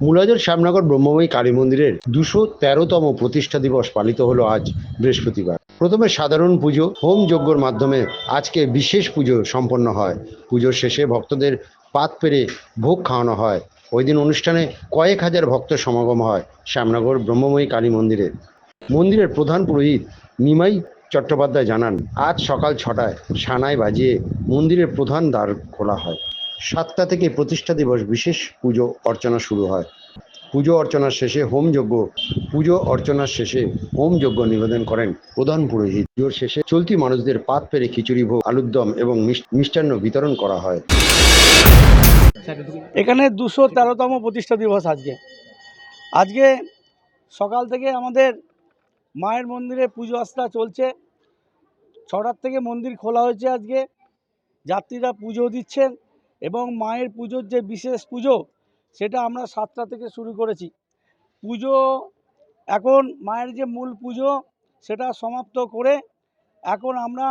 মুলাজোর শ্যামনগর ব্রহ্মময়ী কালী মন্দিরের দুশো তেরোতম প্রতিষ্ঠা দিবস পালিত হলো আজ বৃহস্পতিবার। প্রথমে সাধারণ পুজো, হোম যজ্ঞর মাধ্যমে আজকে বিশেষ পুজো সম্পন্ন হয়। পুজোর শেষে ভক্তদের পাত পেরে ভোগ খাওয়ানো হয়। ওই দিন অনুষ্ঠানে কয়েক হাজার ভক্ত সমাগম হয় শ্যামনগর ব্রহ্মময়ী কালী মন্দিরে। মন্দিরের প্রধান পুরোহিত নিমাই চট্টোপাধ্যায় জানান, আজ সকাল ছটায় সানায় বাজিয়ে মন্দিরের প্রধান দ্বার খোলা হয়। সাতটা থেকে প্রতিষ্ঠা দিবস বিশেষ পুজো অর্চনা শুরু হয়। পুজো অর্চনার শেষে হোম যজ্ঞ, পুজো অর্চনার শেষে হোম যজ্ঞ নিবেদন করেন প্রধান পুরোহিত। পুজোর শেষে চলতি মানুষদের পাত পেরে খিচুড়ি ভোগ, আলুর দম এবং মিষ্টান্ন বিতরণ করা হয়। এখানে দুশো তেরোতম প্রতিষ্ঠা দিবস আজকে। আজকে সকাল থেকে আমাদের মায়ের মন্দিরে পুজো আস্থা চলছে। ছটার থেকে মন্দির খোলা হয়েছে আজকে। যাত্রীরা পুজো দিচ্ছেন। এবং মায়ের পুজোর যে বিশেষ পুজো, সেটা আমরা সাতটা থেকে শুরু করেছি। পুজো এখন মায়ের যে মূল পুজো, সেটা সমাপ্ত করে এখন আমরা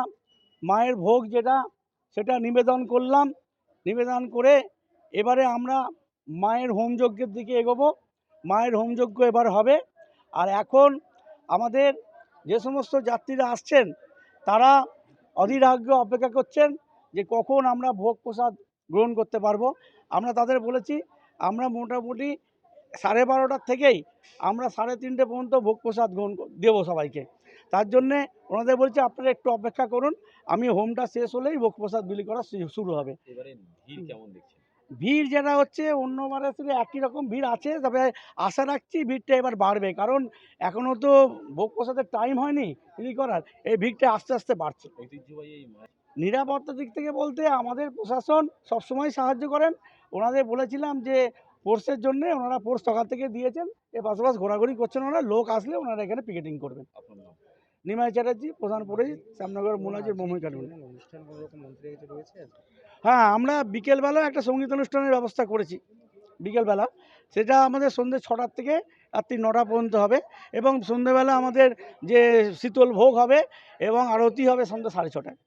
মায়ের ভোগ যেটা, সেটা নিবেদন করলাম। নিবেদন করে এবারে আমরা মায়ের হোমযজ্ঞের দিকে এগোবো। মায়ের হোমযজ্ঞ এবার হবে। আর এখন আমাদের যে সমস্ত যাত্রীরা আসছেন, তারা অধীর আগ্রহে অপেক্ষা করছেন যে কখন আমরা ভোগ প্রসাদ গ্রহণ করতে পারব। আমরা তাদের বলেছি আমরা মোটামুটি সাড়ে বারোটার থেকেই আমরা সাড়ে তিনটে পর্যন্ত ভোগ প্রসাদ গ্রহণ দেবো সবাইকে। তার জন্যে ওনাদের বলছি আপনারা একটু অপেক্ষা করুন আমি হোমটা শেষ হলেই ভোগ প্রসাদ বিলি করা শুরু হবে। ভিড় যেটা হচ্ছে অন্যবারের থেকে একই রকম ভিড় আছে তবে আশা রাখছি ভিড়টা এবার বাড়বে। কারণ এখনও তো ভোগ প্রসাদের টাইম হয়নি বিলি করার এই ভিড়টা আস্তে আস্তে বাড়ছে। ঐতিহ্যবাহী এই মায়ের নিরাপত্তা দিক থেকে বলতে আমাদের প্রশাসন সবসময় সাহায্য করেন। ওনাদের বলেছিলাম যে ফোর্সের জন্য ওনারা ফোর্স সকাল থেকে দিয়েছেন। এর পাশাপাশি ঘোরাঘুরি করছেন ওনারা লোক আসলে ওনারা এখানে পিকেটিং করবেন। নিমাই চ্যাটার্জি প্রধান পুরোহিত শ্যামনগর মুলাজির মোহাম্মদ কাটুন হ্যাঁ আমরা বিকেলবেলা একটা সংগীত অনুষ্ঠানের ব্যবস্থা করেছি। বিকেলবেলা। সেটা আমাদের সন্ধ্যে ছটার থেকে রাত্রি নটা পর্যন্ত হবে এবং সন্ধ্যেবেলা আমাদের যে শীতল ভোগ হবে এবং আরতি হবে সন্ধ্যে সাড়ে ছটায়।